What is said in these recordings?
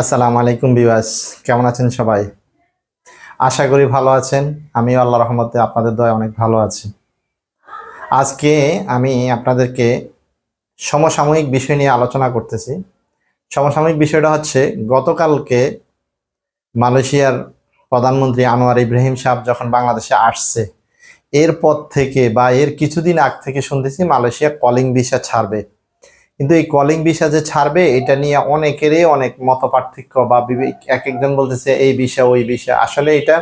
আসসালামু আলাইকুম বিবাস কেমন আছেন সবাই? আশা করি ভালো আছেন। আমি আল্লাহ রহমতে আপনাদের দয় অনেক ভালো আছি। আজকে আমি আপনাদেরকে সমসাময়িক বিষয় নিয়ে আলোচনা করতেছি। সমসাময়িক বিষয়টা হচ্ছে, গতকালকে মালয়েশিয়ার প্রধানমন্ত্রী আনোয়ার ইব্রাহিম সাহেব যখন বাংলাদেশে আসছে, এরপর থেকে বা এর কিছুদিন আগ থেকে শুনতেছি মালয়েশিয়া কলিং ভিসা ছাড়বে। কিন্তু এই কলিং ভিসা যে ছাড়বে, এটা নিয়ে অনেকেরই অনেক মত পার্থক্য বা এক একজন বলতেছে এই বিষয়, ওই বিষয়। আসলে এটা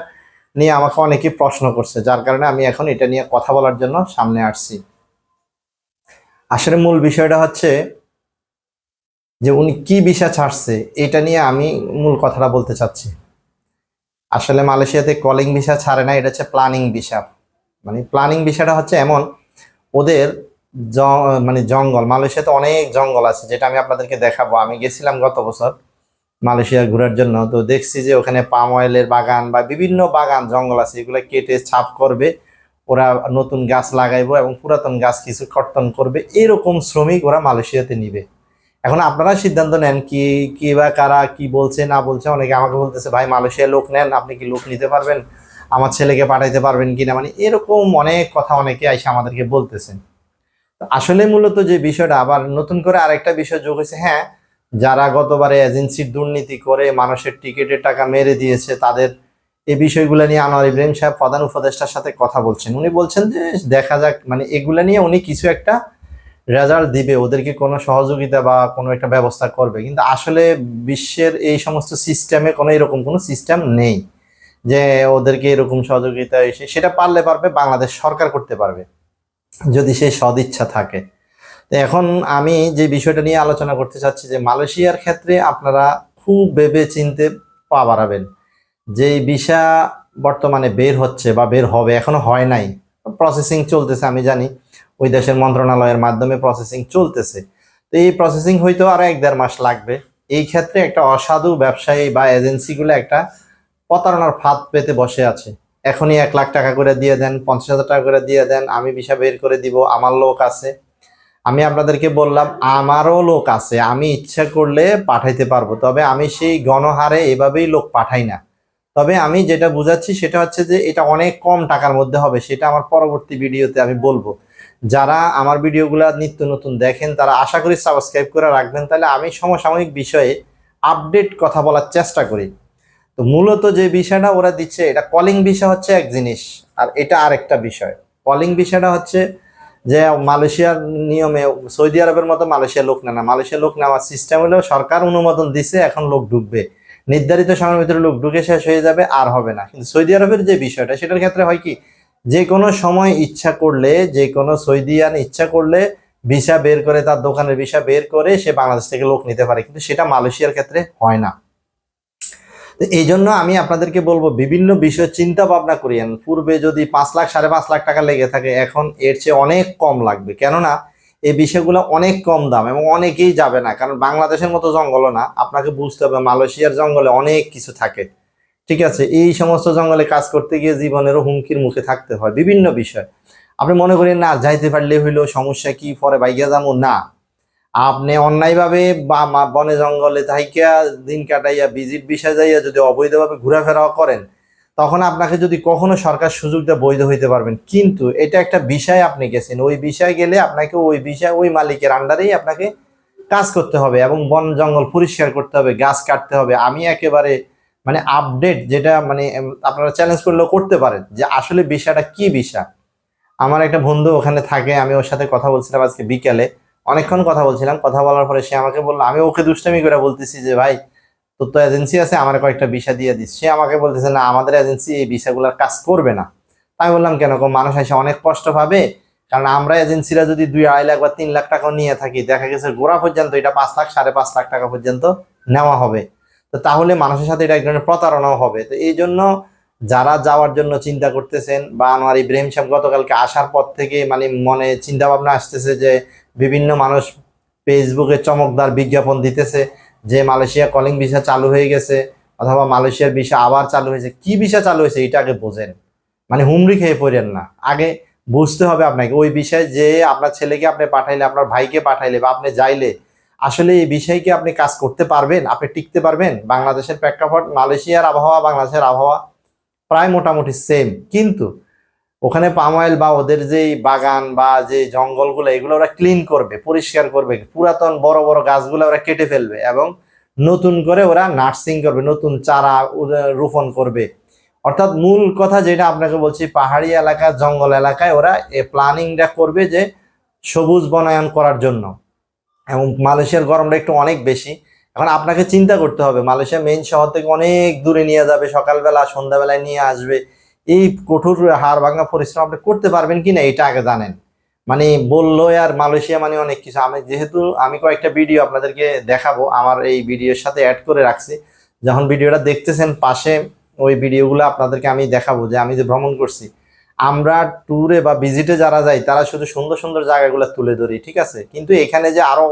নিয়ে আমাকে অনেকেই প্রশ্ন করছে, যার কারণে আমি এখন এটা নিয়ে কথা বলার জন্য সামনে আসছি। আসলে মূল বিষয়টা হচ্ছে যে উনি কি ভিসা ছাড়ছে, এটা নিয়ে আমি মূল কথাটা বলতে চাচ্ছি। আসলে মালয়েশিয়াতে কলিং ভিসা ছাড়ে না, এটা হচ্ছে প্ল্যানিং ভিসা মানে প্ল্যানিং ভিসাটা হচ্ছে এমন, ওদের মানে জঙ্গল, মালয়েশিয়াতে অনেক জঙ্গল আছে, যেটা আমি আপনাদেরকে দেখাবো। আমি গেছিলাম গত বছর মালয়েশিয়া ঘোরার জন্য, তো দেখছি যে ওখানে পাম অয়েলের বাগান বা বিভিন্ন বাগান, জঙ্গল আছে, এগুলো কেটে ছাপ করবে, ওরা নতুন গাছ লাগাইবো এবং পুরাতন গাছ কিছু কর্তন করবে, এরকম শ্রমিক ওরা মালয়েশিয়াতে নিবে। এখন আপনারা সিদ্ধান্ত নেন কি কি বা কারা কি বলছে, না বলছে, অনেকে আমাকে বলতেছে, ভাই মালয়েশিয়া লোক নেন, আপনি কি লোক নিতে পারবেন? আমার ছেলেকে পাঠাইতে পারবেন কিনা মানে এরকম অনেক কথা অনেকে এসে আমাদেরকে বলতেছেন। আসলে মূলত যে বিষয়টা, আবার নতুন করে আরেকটা বিষয় যোগ হয়েছে হ্যাঁ যারা গতবারে এজেন্সির দুর্নীতি করে মানুষের টিকিটের টাকা মেরে দিয়েছে, তাদের এই বিষয়গুলো নিয়ে আনোয়ার ইব্রাহিম সাহেব প্রধান উপদেষ্টার সাথে কথা বলছেন। উনি বলছেন যে, দেখা যাক মানে এগুলো নিয়ে উনি কিছু একটা রেজাল্ট দিবে, ওদেরকে কোনো সহযোগিতা বা কোনো একটা ব্যবস্থা করবে। কিন্তু আসলে বিশ্বের এই সমস্ত সিস্টেমে কোনো এরকম কোনো সিস্টেম নেই যে ওদেরকে এরকম সহযোগিতা এসে, সেটা পারলে পারবে, বাংলাদেশ সরকার করতে পারবে। যদি সেই সদিচ্ছা থাকে। তো এখন আমি যে বিষয়টা নিয়ে আলোচনা করতে চাচ্ছি যে মালয়েশিয়ার ক্ষেত্রে আপনারা খুব ভেবে চিনতে পা বাড়াবেন। যে ভিসা বর্তমানে বের হচ্ছে বা বের হবে, এখনও হয় নাই প্রসেসিং চলতেছে, আমি জানি, ওই দেশের মন্ত্রণালয়ের মাধ্যমে প্রসেসিং চলতেছে। তো এই প্রসেসিং হয়তো আরও এক দেড় মাস লাগবে। এই ক্ষেত্রে একটা অসাধু ব্যবসায়ী বা এজেন্সিগুলো একটা প্রতারণার ফাঁদ পেতে বসে আছে। এখনই এক লাখ টাকা করে দিয়ে দেন, পঞ্চাশ হাজার টাকা করে দিয়ে দেন, আমি ভিসা বের করে দিব, আমার লোক আছে। আমি আপনাদেরকে বললাম, আমারও লোক আছে, আমি ইচ্ছা করলে পাঠাইতে পারব, তবে আমি সেই গণহারে এভাবেই লোক পাঠাই না। তবে আমি যেটা বুঝাচ্ছি সেটা হচ্ছে যে এটা অনেক কম টাকার মধ্যে হবে, সেটা আমার পরবর্তী ভিডিওতে আমি বলব। যারা আমার ভিডিওগুলো নিত্য নতুন দেখেন, তারা আশা করি সাবস্ক্রাইব করে রাখবেন, তাহলে আমি সমসাময়িক বিষয়ে আপডেট কথা বলার চেষ্টা করি। তো মূলত যে বিষয়টা ওরা দিচ্ছে, এটা কলিং বিষয় হচ্ছে এক জিনিস, আর এটা আরেকটা বিষয়। কলিং বিষয়টা হচ্ছে যে মালয়েশিয়ার নিয়মে, সৌদি আরবের মতো মালয়েশিয়া লোক নেয় না। মালয়েশিয়া লোক নেওয়ার সিস্টেম হলেও সরকার অনুমোদন দিছে, এখন লোক ঢুকবে। নির্ধারিত সময়ের ভিতরে লোক ঢুকে শেষ হয়ে যাবে, আর হবে না। কিন্তু সৌদি আরবের যে বিষয়টা, সেটার ক্ষেত্রে হয় কি, যে কোনো সময় ইচ্ছা করলে, যে কোনো সৌদিয়ান ইচ্ছা করলে ভিসা বের করে, তার দোকানের ভিসা বের করে, সে বাংলাদেশ থেকে লোক নিতে পারে। কিন্তু সেটা মালয়েশিয়ার ক্ষেত্রে হয় না। এই জন্য আমি আপনাদেরকে বলব, বিভিন্ন বিষয় চিন্তা ভাবনা করিয়েন। পূর্বে যদি পাঁচ লাখ, সাড়ে পাঁচ লাখ টাকা লেগে থাকে, এখন এর চেয়ে অনেক কম লাগবে। কেননা, এই বিষয়গুলো অনেক কম দাম এবং অনেকেই যাবে না, কারণ বাংলাদেশের মতো জঙ্গলও না। আপনাকে বুঝতে হবে, মালয়েশিয়ার জঙ্গলে অনেক কিছু থাকে। ঠিক আছে? এই সমস্ত জঙ্গলে কাজ করতে গিয়ে জীবনেরও হুমকির মুখে থাকতে হয়, বিভিন্ন বিষয়। আপনি মনে করেন না, যাইতে পারলে হইল সমস্যা কি, পরে বাইগা যাব? না। আপনি অন্যায়ভাবে বা বনে জঙ্গলে থাইকা দিন কাটাইয়া ভিজিট বিষয় যাইয়া যদি অবৈধভাবে ঘোরাফেরা করেন, তখন আপনাকে যদি কখনো সরকার সুযোগ দেয় বৈধ হইতে পারবেন। কিন্তু এটা একটা বিষয় আপনি গেছেন। ওই বিষয় গেলে আপনাকে ওই বিষয়, ওই মালিকের আন্ডারেই আপনাকে কাজ করতে হবে এবং বন জঙ্গল পরিষ্কার করতে হবে, গাছ কাটতে হবে। আমি একেবারে মানে আপডেট যেটা মানে আপনারা চ্যালেঞ্জ করলেও করতে পারেন যে আসলে বিষয়টা কি বিষয়। আমার একটা বন্ধু ওখানে থাকে, আমি ওর সাথে কথা বলছিলাম আজকে বিকালে। অনেকক্ষণ কথা বলছিলাম, কথা বলার পরে সে আমাকে বলল, আমি ওকে দুষ্টামি করে বলতেছি যে, ভাই, তোর তো এজেন্সি আছে, আমার কয়েকটা ভিসা দিয়ে দিস। সে আমাকে বলতেছে, না, আমাদের এজেন্সি এই ভিসাগুলোর কাজ করবে না। আমি বললাম, কেন মানুষ এসে অনেক কষ্ট পাবে, কারণ আমরা এজেন্সিরা যদি দুই আড়াই লাখ বা তিন লাখ টাকা নিয়ে থাকি, দেখা গেছে গোড়া পর্যন্ত এটা পাঁচ লাখ, সাড়ে পাঁচ লাখ টাকা পর্যন্ত নেওয়া হবে। তো তাহলে মানুষের সাথে এটা এক ধরনের প্রতারণাও হবে। তো এই জন্য যারা যাওয়ার জন্য চিন্তা করতেছেন বা আনোয়ার ইব্রাহিম সাহেব গতকালকে আসার পর থেকে মানে মনে চিন্তা ভাবনা আসতেছে যে বিভিন্ন মানুষ ফেসবুকে চমকদার বিজ্ঞাপন দিতেছে যে মালয়েশিয়া কলিং ভিসা চালু হয়ে গেছে অথবা মালয়েশিয়ার ভিসা আবার চালু হয়েছে। কি ভিসা চালু হয়েছে এটা আগে বোঝেন। মানে হুমড়ি খেয়ে পড়েন না। আগে বুঝতে হবে আপনাকে ওই বিষয়ে যে আপনার ছেলেকে আপনি পাঠাইলে, আপনার ভাইকে পাঠাইলে বা আপনি যাইলে আসলে এই বিষয়ে কি আপনি কাজ করতে পারবেন? আপনি টিকতে পারবেন? বাংলাদেশের প্রেক্ষাপট মালয়েশিয়ার আবহাওয়া, বাংলাদেশের আবহাওয়া প্রায় মোটামুটি সেম কিন্তু ওখানে পাম অয়েল বা ওদের যে বাগান বা যে জঙ্গলগুলো, এগুলো ওরা ক্লিন করবে, পরিষ্কার করবে। পুরাতন বড় বড় গাছগুলো ওরা কেটে ফেলবে এবং নতুন করে ওরা নার্সিং করবে, নতুন চারা রোপণ করবে। অর্থাৎ মূল কথা যেটা আপনাকে বলছি, পাহাড়ি এলাকা, জঙ্গল এলাকায় ওরা এ প্ল্যানিংটা করবে যে সবুজ বনায়ন করার জন্য। এবং মালয়েশিয়ার গরমটা একটু অনেক বেশি। এখন আপনাকে চিন্তা করতে হবে, মালয়েশিয়া মেইন শহর থেকে অনেক দূরে নিয়ে যাবে, সকালবেলা, সন্ধ্যাবেলায় নিয়ে আসবে। এই কঠোর হাড় ভাঙা পরিশ্রম আপনি করতে পারবেন কি না, এটা আগে জানেন। মানে বলল আর মালয়েশিয়া মানে অনেক কিছু। আমি যেহেতু আমি কয়েকটা ভিডিও আপনাদেরকে দেখাবো, আমার এই ভিডিওর সাথে অ্যাড করে রাখছি। যখন ভিডিওটা দেখতেছেন, পাশে ওই ভিডিওগুলো আপনাদেরকে আমি দেখাবো যে আমি যে ভ্রমণ করছি। আমরা ট্যুরে বা ভিজিটে যারা যাই তারা শুধু সুন্দর সুন্দর জায়গাগুলো তুলে ধরি, ঠিক আছে? কিন্তু এখানে যে আরও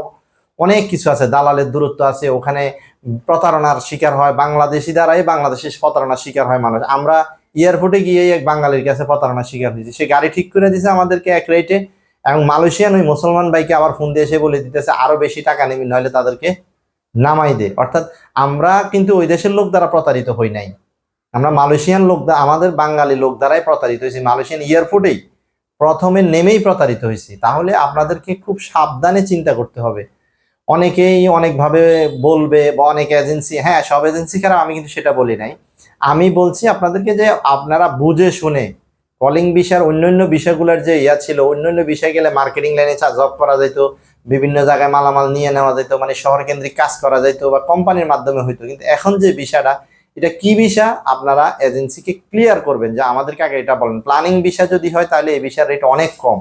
অনেক কিছু আছে, দালালের দূরত্ব আছে, ওখানে প্রতারণার শিকার হয়, বাংলাদেশি দ্বারাই বাংলাদেশি প্রতারণার শিকার হয় মানুষ। আমরা এয়ারপোর্টে গিয়ে এক বাঙালির কাছে প্রতারণার শিকার হয়েছি। সে গাড়ি ঠিক করে দিয়েছে আমাদেরকে এক রেটে এবং মালয়েশিয়ান ওই মুসলমান ভাইকে আবার ফোন দিয়ে এসে বলে দিতেছে, আরও বেশি টাকা নেবেন নইলে তাদেরকে নামাই দে। অর্থাৎ আমরা কিন্তু ওই দেশের লোক দ্বারা প্রতারিত হই নাই। আমরা মালয়েশিয়ান লোক আমাদের বাঙালি লোক দ্বারাই প্রতারিত হয়েছি। মালয়েশিয়ান এয়ারপোর্টেই প্রথমে নেমেই প্রতারিত হয়েছি। তাহলে আপনাদেরকে খুব সাবধানে চিন্তা করতে হবে। অনেকেই অনেকভাবে বলবে বা অনেক এজেন্সি হ্যাঁ সব এজেন্সি খারাপ আমি কিন্তু সেটা বলি নাই। আমি বলছি আপনাদেরকে যে আপনারা বুঝে শুনে কলিং বিষয়ের অন্যান্য বিষয়গুলোর যে ইয়া ছিল, অন্যান্য বিষয় গেলে মার্কেটিং লাইনে জব করা যেত, বিভিন্ন জায়গায় মালামাল নিয়ে নেওয়া যেত মানে শহর কেন্দ্রিক কাজ করা যেত বা কোম্পানির মাধ্যমে হইতো। কিন্তু এখন যে বিষয়টা, এটা কি বিষয়? আপনারা এজেন্সিকে ক্লিয়ার করবেন যে আমাদেরকে আগে এটা বলেন। প্ল্যানিং বিষয় যদি হয়, তাহলে এই বিষয়ের রেট অনেক কম।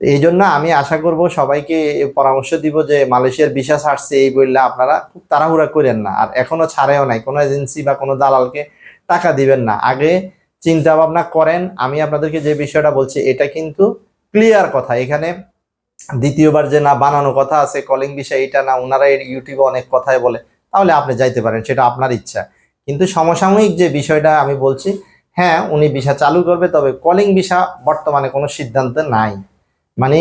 এই জন্য আমি আশা করব সবাইকে পরামর্শ দিব যে মালয়েশিয়ার ভিসা ছাড়ছে এই বললে আপনারা খুব তাড়াহুড়া করেন না। আর এখনও ছাড়েও নাই। কোনো এজেন্সি বা কোনো দালালকে টাকা দিবেন না। আগে চিন্তা ভাবনা করেন। আমি আপনাদেরকে যে বিষয়টা বলছি, এটা কিন্তু ক্লিয়ার কথা। এখানে দ্বিতীয়বার যে না বানানো কথা আছে, কলিং বিষয় এটা না ওনারা ইউটিউবে অনেক কথাই বলে, তাহলে আপনি যাইতে পারেন, সেটা আপনার ইচ্ছা। কিন্তু সমসাময়িক যে বিষয়টা আমি বলছি হ্যাঁ উনি ভিসা চালু করবে, তবে কলিং ভিসা বর্তমানে কোনো সিদ্ধান্ত নাই। মানে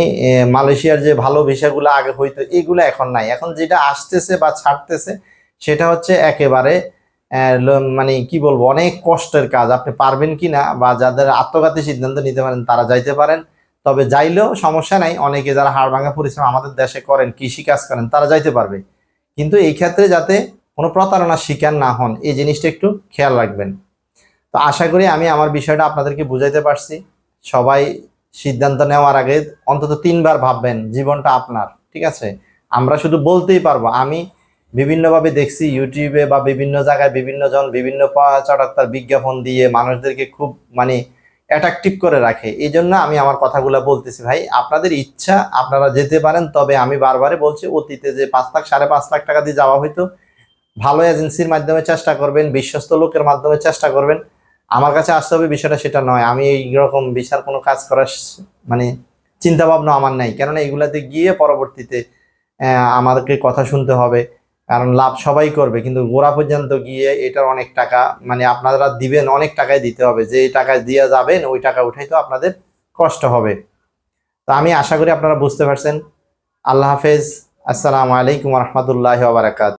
মালয়েশিয়ার যে ভালো ভিসাগুলো আগে হইতো, এগুলো এখন নাই। এখন যেটা আসতেছে বা ছাড়তেছে, সেটা হচ্ছে একেবারে মানে কি বলব, অনেক কষ্টের কাজ। আপনি পারবেন কি না, বা যাদের আত্মঘাতী সিদ্ধান্ত নিতে পারেন, তারা যাইতে পারেন। তবে যাইলেও সমস্যা নাই, অনেকে যারা হাড় ভাঙা পরিশ্রম আমাদের দেশে করেন, কৃষি কাজ করেন, তারা যাইতে পারবে। কিন্তু এই ক্ষেত্রে যাতে কোনো প্রতারণার শিকার না হন, এই জিনিসটা একটু খেয়াল রাখবেন। তো আশা করি আমি আমার বিষয়টা আপনাদেরকে বুঝাইতে পারছি। সবাই সিদ্ধান্ত নেওয়ার আগে অন্তত তিনবার ভাববেন, জীবনটা আপনার, ঠিক আছে? আমরা শুধু বলতেই পারব, আমি বিভিন্নভাবে দেখছি ইউটিউবে বা বিভিন্ন জায়গায় বিভিন্ন জন বিভিন্ন চটাক্তার বিজ্ঞাপন দিয়ে মানুষদেরকে খুব মানে অ্যাট্রাকটিভ করে রাখে। এই জন্য আমি আমার কথাগুলো বলতেছি, ভাই, আপনাদের ইচ্ছা, আপনারা যেতে পারেন, তবে আমি বারবারে বলছি, অতীতে যে পাঁচ লাখ, সাড়ে পাঁচ লাখ টাকা দিয়ে যাওয়া হইতো, ভালো এজেন্সির মাধ্যমে চেষ্টা করবেন, বিশ্বস্ত লোকের মাধ্যমে চেষ্টা করবেন আমার কাছে আসতে হবে বিষয়টা সেটা নয়। আমি এইরকম বিচার কোনো কাজ করার মানে চিন্তা ভাবনা আমার নাই। কেননা এগুলাতে গিয়ে পরবর্তীতে আমাদেরকে কথা শুনতে হবে। কারণ লাভ সবাই করবে। কিন্তু গোড়া পর্যন্ত গিয়ে এটার অনেক টাকা মানে আপনারা দিবেন, অনেক টাকায় দিতে হবে। যে টাকায় দিয়ে যাবেন, ওই টাকা উঠাই তো আপনাদের কষ্ট হবে। তো আমি আশা করি আপনারা বুঝতে পারছেন। আল্লাহ হাফেজ। আসসালামু আলাইকুম রহমতুল্লাহ বারাকাত।